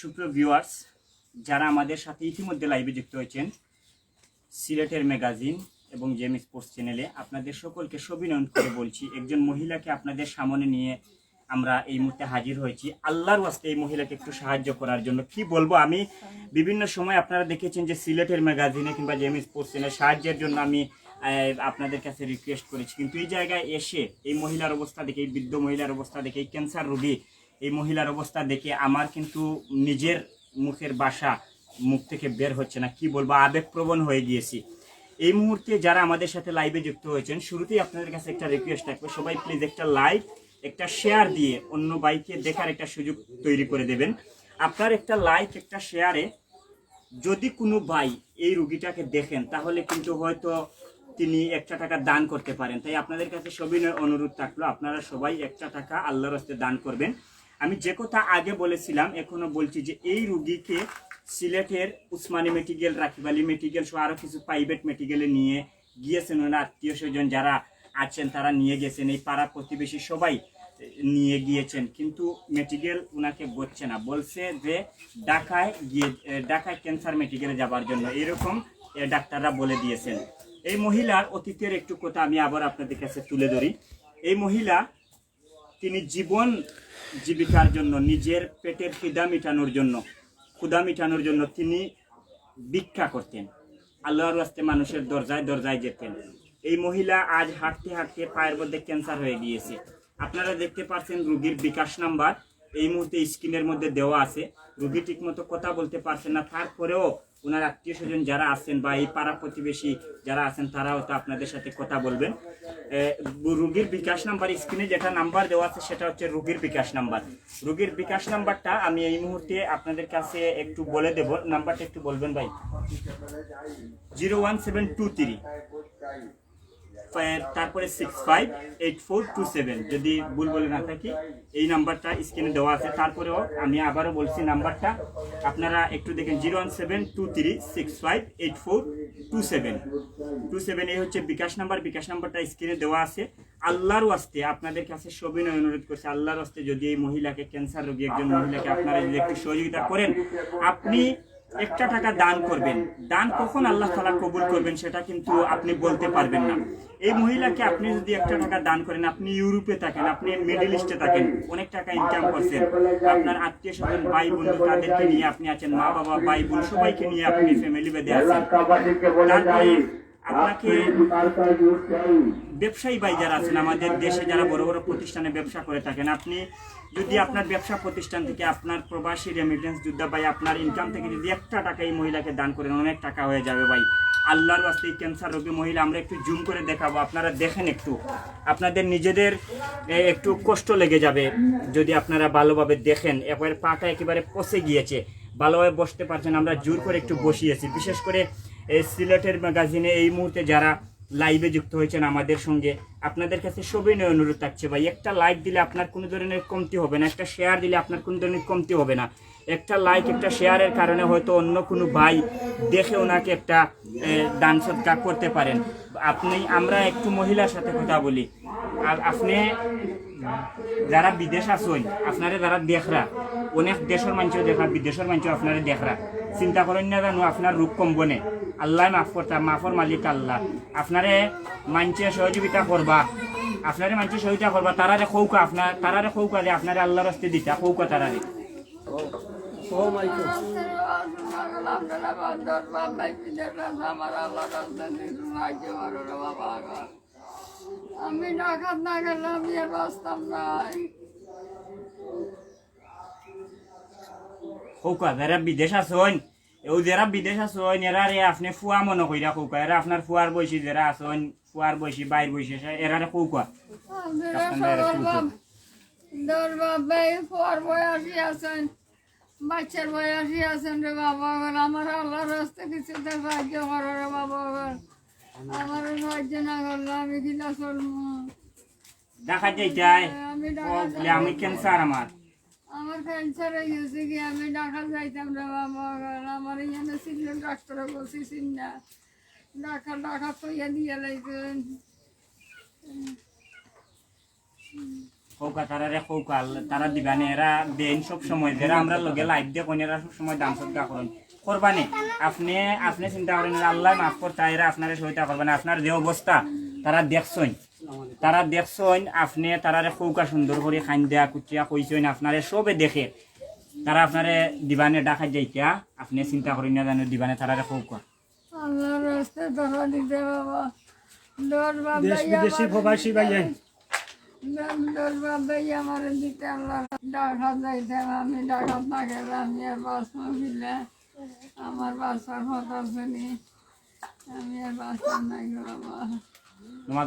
সুপ্রিয় ভিউয়ার্স যারা আমাদের সাথে ইতিমধ্যে লাইভে যুক্ত হয়েছেন, সিলেটের ম্যাগাজিন এবং জেম স্পোর্টস চ্যানেলে আপনাদের সকলকে সবিনয়ন করে বলছি, একজন মহিলাকে আপনাদের সামনে নিয়ে আমরা এই মুহূর্তে হাজির হয়েছি। আল্লাহর ওয়াস্তে এই মহিলাকে একটু সাহায্য করার জন্য। কি বলব, আমি বিভিন্ন সময় আপনারা দেখেছেন যে সিলেটের ম্যাগাজিনে কিংবা জেম স্পোর্টস চ্যানেলে সাহায্যের জন্য আমি আপনাদের কাছে রিকোয়েস্ট করেছি। কিন্তু এই জায়গায় এসে এই মহিলার অবস্থা দেখে, এই বৃদ্ধ মহিলার অবস্থা দেখে এই ক্যান্সার রোগী এই মহিলার অবস্থা দেখে আমার কিন্তু নিজের মুখের বাসা মুখ থেকে বের হচ্ছে না। কি বলব? আবেগপ্রবণ হয়ে গিয়েছি। এই মুহূর্তে যারা আমাদের সাথে লাইভে যুক্ত হয়েছেন, শুরুতেই আপনাদের কাছে একটা রিকোয়েস্ট থাকবে। সবাই প্লিজ একটা লাইক একটা শেয়ার দিয়ে অন্য বাইকে দেখার একটা সুযোগ তৈরি করে দেবেন। আপনার একটা লাইক একটা শেয়ারে যদি কোনো ভাই এই রুগীটাকে দেখেন, তাহলে কিন্তু হয়তো তিনি একটা টাকা দান করতে পারেন। তাই আপনাদের কাছে সবিনয় অনুরোধ থাকল, আপনারা সবাই একটা টাকা আল্লাহর হস্তে দান করবেন। আমি যে কথা আগে বলেছিলাম এখনও বলছি যে এই রুগীকে সিলেটের উসমানী মেডিকেল রাখিবালি মেডিকেল সহ আরও কিছু প্রাইভেট মেডিকেলে নিয়ে গিয়েছেন ওনার আত্মীয় স্বজন যারা আছেন তারা নিয়ে গেছেন এই পাড়া প্রতিবেশী সবাই নিয়ে গিয়েছেন। কিন্তু মেডিকেল ওনাকে বলছে না বলছে যে ঢাকায় গিয়ে এ, ঢাকায় ক্যান্সার মেডিকেলে যাবার জন্য এরকম ডাক্তাররা বলে দিয়েছেন। এই মহিলার অতীতের একটু কথা আমি আবার আপনাদের কাছে তুলে ধরি। এই মহিলা তিনি জীবন জীবিকার জন্য, নিজের পেটের খিদা মিটানোর জন্য ক্ষুদা মিটানোর জন্য তিনি ভিক্ষা করতেন। আল্লাহর রাস্তে মানুষের দরজায় দরজায় যেতেন। এই মহিলা আজ হাঁটতে হাঁটতে পায়ের মধ্যে ক্যান্সার হয়ে গিয়েছে। আপনারা দেখতে পাচ্ছেন রুগীর বিকাশ নাম্বার। এই মুহূর্তে স্ক্রিনের মধ্যে দেওয়া আছে। রুগী ঠিকমতো কথা বলতে পারছেন না। তারপরেও ওনার আত্মীয় স্বজন যারা আছেন বা এই পাড়া প্রতিবেশী যারা আছেন, তারাও তো আপনাদের সাথে কথা বলবেন। রুগীর বিকাশ নাম্বার স্ক্রিনে যেটা নাম্বার দেওয়া আছে, সেটা হচ্ছে রুগীর বিকাশ নাম্বার। রুগীর বিকাশ নাম্বারটা আমি এই মুহূর্তে আপনাদের কাছে একটু বলে দেব। নাম্বারটা একটু বলবেন ভাই? Zero one seven two three. তারপরে six five eight four two seven যদি ভুল বলে না থাকি, এই নাম্বারটা স্ক্রিনে দেওয়া আছে। তারপরেও আমি আবারও বলছি নাম্বারটা। আপনারা একটু দেখেন zero one seven two three six five eight four two seven two seven এই হচ্ছে বিকাশ নাম্বার। বিকাশ নাম্বারটা স্ক্রিনে দেওয়া আছে। আল্লাহর ওয়াস্তে আপনাদের কাছে সবিনয় অনুরোধ করছে। আল্লাহর ওয়াস্তে যদি এই মহিলাকে ক্যান্সার রোগী একজন মহিলাকে আপনারা যদি একটু সহযোগিতা করেন, আপনি একটা টাকা দান করবেন। দান কখন আল্লাহ তালা কবুল করবেন, সেটা কিন্তু আপনি বলতে পারবেন না। এই মহিলাকে আপনি যদি একটা টাকা দান করেন, আপনি ইউরোপে থাকেন, আপনি মিডল ইস্টে থাকেন, অনেক টাকা ইনকাম করছেন। আপনার আত্মীয় স্বজন ভাই বন্ধু তাদেরকে নিয়ে আপনি আছেন মা বাবা ভাই বোন সবাইকে নিয়ে আপনি ফ্যামিলি বেঁধে আছেন। তারপরে আপনাকে ব্যবসায়ী ভাই যারা আছেন আমাদের দেশে যারা বড় বড় প্রতিষ্ঠানে ব্যবসা করে থাকেন আপনি যদি আপনার ব্যবসা প্রতিষ্ঠান থেকে আপনার প্রবাসী রেমিটেন্স যোদ্ধা ভাই আপনার ইনকাম থেকে যদি একটা টাকা এই মহিলাকে দান করেন অনেক টাকা হয়ে যাবে ভাই। আল্লাহর বাস্তে এই ক্যান্সার রোগী মহিলা আমরা একটু জুম করে দেখাবো। আপনারা দেখেন একটু। আপনাদের নিজেদের একটু কষ্ট লেগে যাবে যদি আপনারা ভালোভাবে দেখেন। একবারে পাটা একেবারে পচে গিয়েছে। ভালোভাবে বসতে পারছেন আমরা জোর করে একটু বসিয়েছি। বিশেষ করে এই সিলেটের ম্যাগাজিনে এই মুহূর্তে যারা লাইভে যুক্ত হয়েছেন আমাদের সঙ্গে, আপনাদের কাছে সবিনয় অনুরোধ থাকছে ভাই। একটা লাইক দিলে আপনার কোনো ধরনের কমতি হবে না, একটা শেয়ার দিলে আপনার কোনো ধরনের কমতি হবে না। একটা লাইক একটা শেয়ারের কারণে হয়তো অন্য কোনো ভাই দেখে ওনাকে একটা দান সৎকার করতে পারেন। আপনি, আমরা একটু মহিলার সাথে কথা বলি। আর আপনি যারা বিদেশ আসুন আপনারা যারা দেখরা, অনেক দেশের মানুষও দেখা, বিদেশের মানুষও আপনারা দেখরা। চিন্তা করেন না জানো, আপনার রূপ কমব নে আল্লাহ মাফ করতা, মাফর মালিক আল্লাহ। আপনারে মানুষে সহযোগিতা করবা। আপনারে মানুষে সহযোগিতা করবা, তারারে কৌকা আপনার তারারে কৌকা যে আপনারে আল্লাহর হস্তে দিতা কৌকা তারারে। আমি না গেলে আমি আর নাই কৌকা যারা বিদেশ আসুন ও যারা বিদেশ আসুন এরা রে আপনি ফুয়া মনে কইরা কৌকা এরা আপনার ফুয়ার বয়সী যারা আসুন ফুয়ার বয়সী বাইর বয়সী এরা রে কৌকা দর বাবা ফোর বয়সী আছেন বাচ্চার বয়সী আছেন রে বাবা গো আমার আল্লাহর রাস্তা কিছু সাহায্য করো রে বাবা গো আমার সাহায্য না করলে আমি কিনা চলবো? দেখা যাইতাই আমি ও ডাকাত। বলে আমি ক্যান্সার আমার। আমার ক্যান্সার হয়ে গেছে কি আমি ডাকাত যাইতাম রে বাবা আমার এখানে ছিল ডাক্তার বসেছিন না। ডাক্তার ডাকাত তো ইয়ে দিয়ে আল্লাহ- তারা দিবানে এরা সব সময় আমরা লগে করবানি, আপনি আপনি চিন্তা আল্লাহ আপনার আপনার যে অবস্থা, তারা দেখছইন তারা দেখছইন আপনি তারারে কৌকা সুন্দর করে খান দেয়া কুচিয়া কইছইন আপনারে সবে দেখে তারা আপনারে দিবানে ডাকা যাইতা আপনি চিন্তা করেন না জানো দিবানে তারারে কৌকা আল্লাহর রাস্তে ধরা দিতে বাবা। দশ দেশ বিদেশি প্রবাসী ভাইয়া। দশ বাবাই আমার দিতে আল্লাহ। ডাকা যাইতে আমি ডাকাত না গেলে আমি আর বাঁচবো ফিলে আমার বাঁচার কথা শুনি আমি আর বাঁচার নাই বাবা।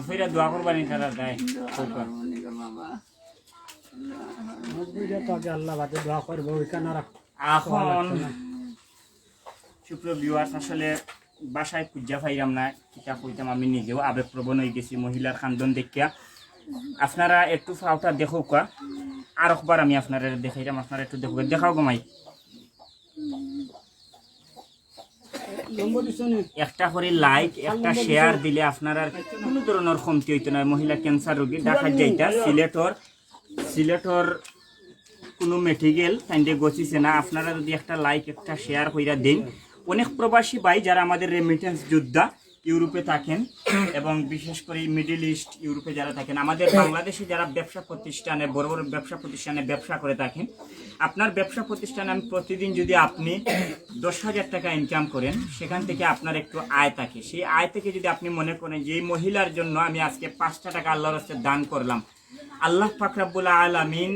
ফিরে দোয়া তারা দেয়। বাসায় মহিলার খান্দন দেখিয়া। আপনারা একটু ফাওটা দেখো কা আর আমি আপনারা দেখাইলাম আপনারা একটু দেখো দেখাও গমাই নম্বর দিছো নি একটা করে লাইক একটা শেয়ার দিলে আপনার আর কোনো ধরনের কমতি হইতো না। মহিলা ক্যান্সার রোগী দেখা যাইতা সিলেটর সিলেটর কোনো মেডিকেল সাইন্ডে গছিছে না। আপনারা যদি একটা লাইক একটা শেয়ার কইরা দিন। অনেক প্রবাসী ভাই যারা আমাদের রেমিটেন্স যোদ্ধা ইউরোপে থাকেন এবং বিশেষ করে মিডিল ইস্ট ইউরোপে যারা থাকেন, আমাদের বাংলাদেশে যারা ব্যবসা প্রতিষ্ঠানে, বড় বড় ব্যবসা প্রতিষ্ঠানে ব্যবসা করে থাকেন, আপনার ব্যবসা প্রতিষ্ঠানে আমি প্রতিদিন যদি আপনি দশ হাজার টাকা ইনকাম করেন, সেখান থেকে আপনার একটু আয় থাকে। সেই আয় থেকে যদি আপনি মনে করেন যে এই মহিলার জন্য আমি আজকে পাঁচটা টাকা আল্লাহর হস্তে দান করলাম, আল্লাহ ফাকরাবুল আলামিন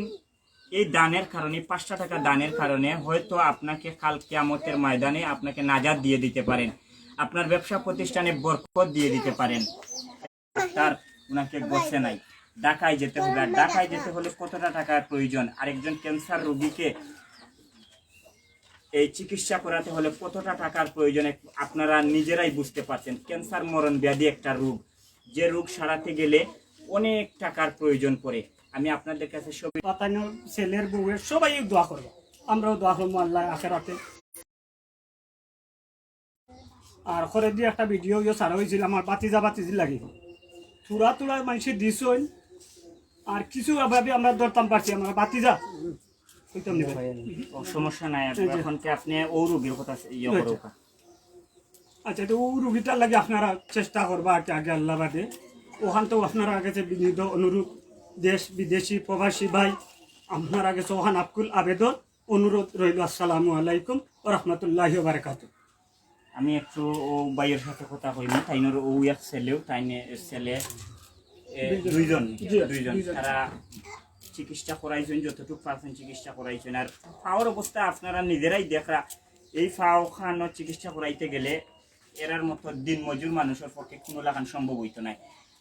এই দানের কারণে, পাঁচটা টাকা দানের কারণে হয়তো আপনাকে কাল কিয়ামতের ময়দানে আপনাকে নাজাদ দিয়ে দিতে পারেন। আপনার ব্যবসা প্রতিষ্ঠানে বরকত দিয়ে দিতে পারেন। তার ওনাকে গছে নাই। ঢাকায় যেতে হবে। আর ঢাকায় যেতে হলে কতটা টাকার প্রয়োজন? আরেকজন ক্যান্সার রোগীকে এই চিকিৎসা করাতে হলে কতটা টাকার প্রয়োজন? আপনারা নিজেরাই বুঝতে পারছেন। ক্যান্সার মরণ ব্যাধি একটা রোগ। যে রোগ সারাতে গেলে অনেক টাকার প্রয়োজন পড়ে। আমি আপনাদের কাছে পাতানো ছেলের বউয়ের সবাই দোয়া করব। আমরাও দোয়া করব আল্লাহ আখেরাতে। আর করে দিয়ে একটা ভিডিও ইয়ে ছাড়া হয়েছিল আমার বাতিজা বাতিজি লাগি। তুরা তুরা মানুষ দিছই আর কিছু ভাবে আমরা ধরতাম পারছি আমরা বাতিজা সমস্যা নাই এখন কি আপনি ও রোগীর কথা ইয়ে করো আচ্ছা তো ও রুগীটার লাগে আপনারা চেষ্টা করবা আগে আল্লাহবাদে। ওখান তো আপনারা কাছে বিনীত অনুরোধ দেশ বিদেশি প্রবাসী ভাই আপনার কাছে ওখান আকুল আবেদন অনুরোধ রইল আসসালামু আলাইকুম ও রহমতুল্লাহ বারকাত আমি একটু ও বাইয়ের সাথে কথা কইনি তাইনোর ও এক ছেলেও তাইনে ছেলে দুইজন দুইজন। তারা চিকিৎসা করাইছেন যতটুকু পারছেন চিকিৎসা করাইছেন। আর ফাওয়ার অবস্থা আপনারা নিজেরাই দেখা এই ফাও খানো চিকিৎসা করাইতে গেলে এরার মতো দিন মজুর মানুষের পক্ষে কোনো লাগান সম্ভব হইতো নাই।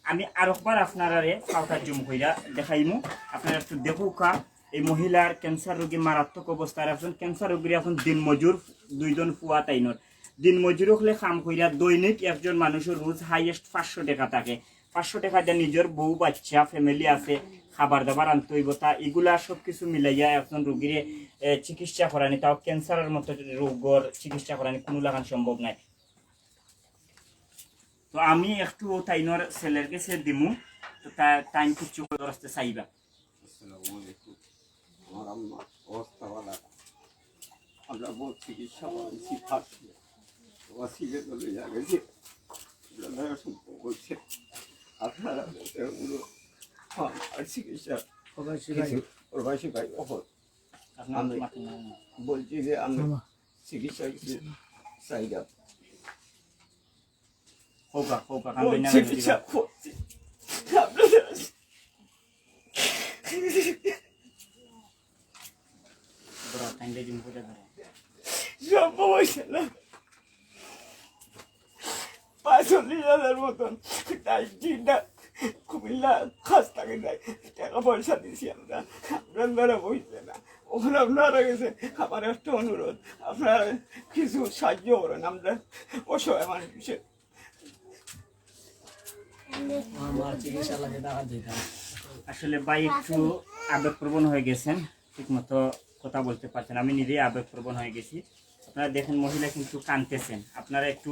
আমি আর একবার আপনারারে ফাওটা জুম কইরা দেখাইমু। আপনারা একটু দেখুকা এই মহিলার ক্যান্সার রোগী মারাত্মক অবস্থা আর একজন ক্যান্সার রোগীর এখন দিন মজুর দুইজন ফুয়া তাইনর। দিন মজুর হলে কাম কইরা দৈনিক একজন মানুষের রোজ হাইয়েস্ট পাঁচশো টাকা থাকে। পাঁচশো টাকা দিয়ে নিজের বউ, বাচ্চা ফ্যামিলি আছে, খাবার দাবার আনতে হইব, তা এগুলা সব কিছু মিলাইয়া একজন রোগীরে চিকিৎসা করানি, তাও ক্যান্সারের মতো রোগর চিকিৎসা করানি, কোনো লাগান সম্ভব নাই। তো আমি একটু তাইনর ছেলের কাছে দিমু, তো তাইন কিছু রাস্তে চাইবা? আসসালামু আলাইকুম। আমার চিকিৎসা করেছি ফার্স্টে ওয়াসিলে চলে যা গেছে আপনারা সম্পর্ক করছে আপনারা ওগুলো আর চিকিৎসা কিছু প্রবাসী ভাই অহর আপনার আমি- মাথা না- না। বলছি যে আমি চিকিৎসা কিছু চাহিদা হোকা হোকা ও কান্দে না চিকিৎসা করছি আপনারা বড় তাইন দিন করে ধরে সম্ভব হয়েছে না পাঁচচল্লিশ হাজার মতন কুমিল্লা খাস থাকে টাকা পয়সা আমরা না ওখানে আপনারা গেছে আমার একটা অনুরোধ আপনারা কিছু সাহায্য করেন আমরা অসহায় মানুষের আসলে ভাই একটু আবেগপ্রবণ হয়ে গেছেন। ঠিক মতো কথা বলতে পারছেন আমি নিজেই আবেগপ্রবণ হয়ে গেছি। আপনারা দেখেন মহিলা কিন্তু কানতেছেন আপনারা একটু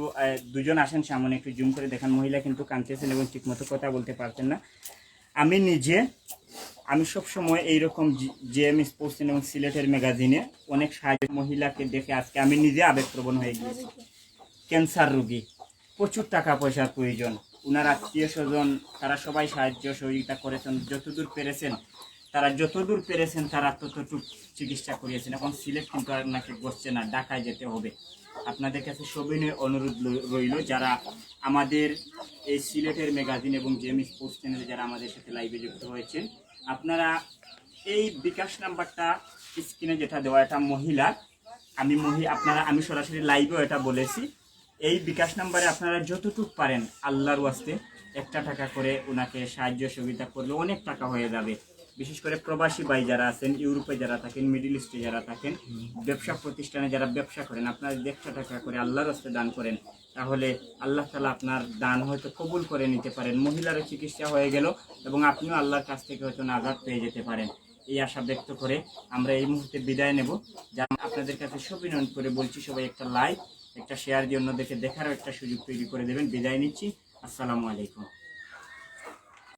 দুজন আসেন সামনে একটু জুম করে দেখেন, মহিলা কিন্তু কানতেছেন এবং ঠিক মতো কথা বলতে পারছেন না। আমি নিজে, আমি সবসময় এইরকম জেএম স্পোর্টস এবং সিলেটের ম্যাগাজিনে অনেক সাহায্য মহিলাকে দেখে আজকে আমি নিজে আবেগপ্রবণ হয়ে গিয়েছি। ক্যান্সার রোগী, প্রচুর টাকা পয়সার প্রয়োজন। ওনার আত্মীয় স্বজন, তারা সবাই সাহায্য সহযোগিতা করেছেন, যতদূর পেরেছেন তারা যতদূর পেরেছেন, তারা ততটুক চিকিৎসা করিয়েছেন। এখন সিলেট কিন্তু আপনাকে বসছে না, ঢাকায় যেতে হবে। আপনাদের কাছে সবিনয় অনুরোধ রইল, যারা আমাদের এই সিলেটের ম্যাগাজিন এবং জেম স্পোর্টস চ্যানেলে যারা আমাদের সাথে লাইভে যুক্ত হয়েছেন, আপনারা এই বিকাশ নাম্বারটা স্ক্রিনে যেটা দেওয়া, এটা মহিলা। আমি মহি, আপনারা, আমি সরাসরি লাইভেও এটা বলেছি। এই বিকাশ নাম্বারে আপনারা যতটুক পারেন, আল্লাহর ওয়াস্তে একটা টাকা করে ওনাকে সাহায্য সুবিধা করলে অনেক টাকা হয়ে যাবে। বিশেষ করে প্রবাসী ভাই যারা আছেন, ইউরোপে যারা থাকেন, মিডিল ইস্টে যারা থাকেন, ব্যবসা প্রতিষ্ঠানে যারা ব্যবসা করেন, আপনার একটা টাকা করে আল্লাহর হস্তে দান করেন, তাহলে আল্লাহ তালা আপনার দান হয়তো কবুল করে নিতে পারেন। মহিলারও চিকিৎসা হয়ে গেল এবং আপনিও আল্লাহর কাছ থেকে হয়তো নাজাদ পেয়ে যেতে পারেন। এই আশা ব্যক্ত করে আমরা এই মুহূর্তে বিদায় নেব। যা আপনাদের কাছে সবিনয় করে বলছি, সবাই একটা লাইক, একটা শেয়ার দিয়ে অন্যদেরকে দেখারও একটা সুযোগ তৈরি করে দেবেন। বিদায় নিচ্ছি। আসসালামু আলাইকুম।